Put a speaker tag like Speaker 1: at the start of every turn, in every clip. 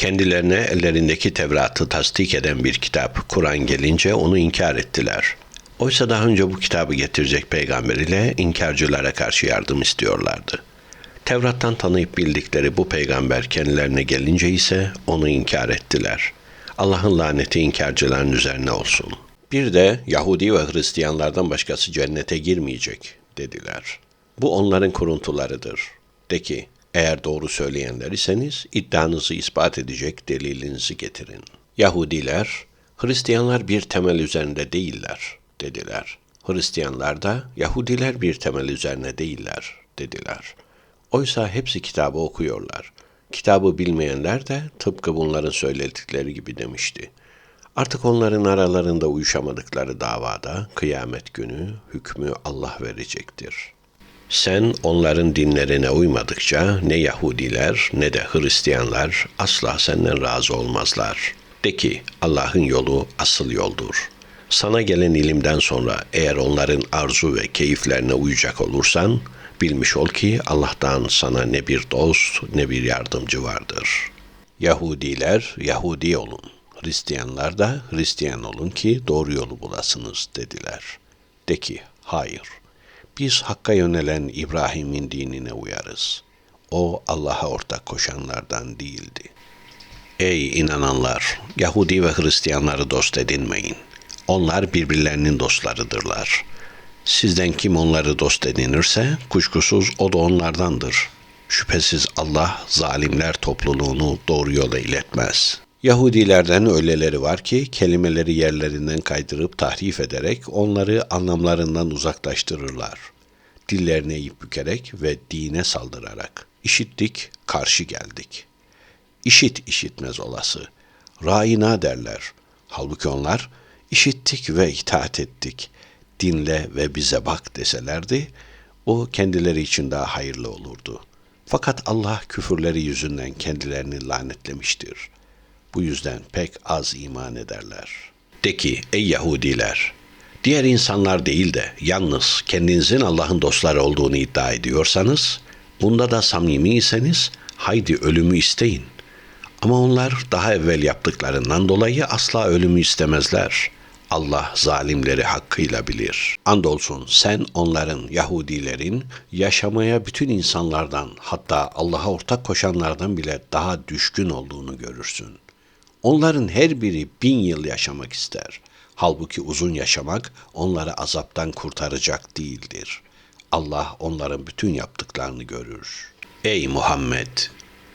Speaker 1: Kendilerine ellerindeki Tevrat'ı tasdik eden bir kitap, Kur'an gelince onu inkar ettiler. Oysa daha önce bu kitabı getirecek peygamber ile inkarcılara karşı yardım istiyorlardı. Tevrat'tan tanıyıp bildikleri bu peygamber kendilerine gelince ise onu inkar ettiler. Allah'ın laneti inkarcıların üzerine olsun. Bir de Yahudi ve Hristiyanlardan başkası cennete girmeyecek dediler. Bu onların kuruntularıdır. De ki, eğer doğru söyleyenler iseniz iddianızı ispat edecek delilinizi getirin. Yahudiler, Hristiyanlar bir temel üzerinde değiller dediler. Hristiyanlar da Yahudiler bir temel üzerine değiller dediler. Oysa hepsi kitabı okuyorlar. Kitabı bilmeyenler de tıpkı bunların söyledikleri gibi demişti. Artık onların aralarında uyuşamadıkları davada kıyamet günü hükmü Allah verecektir. Sen onların dinlerine uymadıkça ne Yahudiler ne de Hristiyanlar asla senden razı olmazlar. De ki Allah'ın yolu asıl yoldur. Sana gelen ilimden sonra eğer onların arzu ve keyiflerine uyacak olursan, bilmiş ol ki Allah'tan sana ne bir dost ne bir yardımcı vardır. Yahudiler Yahudi olun, Hristiyanlar da Hristiyan olun ki doğru yolu bulasınız dediler. De ki hayır, biz Hakk'a yönelen İbrahim'in dinine uyarız. O Allah'a ortak koşanlardan değildi. Ey inananlar! Yahudi ve Hristiyanları dost edinmeyin. Onlar birbirlerinin dostlarıdırlar. Sizden kim onları dost edinirse kuşkusuz o da onlardandır. Şüphesiz Allah zalimler topluluğunu doğru yola iletmez. Yahudilerden öyleleri var ki kelimeleri yerlerinden kaydırıp tahrif ederek onları anlamlarından uzaklaştırırlar. Dillerini eğip bükerek ve dine saldırarak. İşittik, karşı geldik. İşit işitmez olası. Raina derler. Halbuki onlar işittik ve itaat ettik. Dinle ve bize bak deselerdi, o kendileri için daha hayırlı olurdu. Fakat Allah küfürleri yüzünden kendilerini lanetlemiştir. Bu yüzden pek az iman ederler. De ki ey Yahudiler, diğer insanlar değil de yalnız kendinizin Allah'ın dostları olduğunu iddia ediyorsanız, bunda da samimiyseniz haydi ölümü isteyin. Ama onlar daha evvel yaptıklarından dolayı asla ölümü istemezler. Allah zalimleri hakkıyla bilir. Andolsun sen onların, Yahudilerin yaşamaya bütün insanlardan hatta Allah'a ortak koşanlardan bile daha düşkün olduğunu görürsün. Onların her biri bin yıl yaşamak ister. Halbuki uzun yaşamak onları azaptan kurtaracak değildir. Allah onların bütün yaptıklarını görür. Ey Muhammed!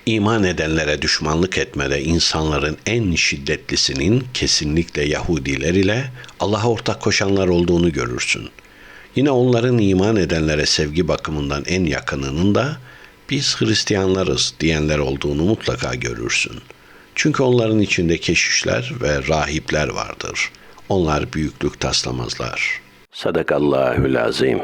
Speaker 1: İman edenlere düşmanlık etmede insanların en şiddetlisinin kesinlikle Yahudiler ile Allah'a ortak koşanlar olduğunu görürsün. Yine onların iman edenlere sevgi bakımından en yakınının da biz Hristiyanlarız diyenler olduğunu mutlaka görürsün. Çünkü onların içinde keşişler ve rahipler vardır. Onlar büyüklük taslamazlar. Sadakallahül azim.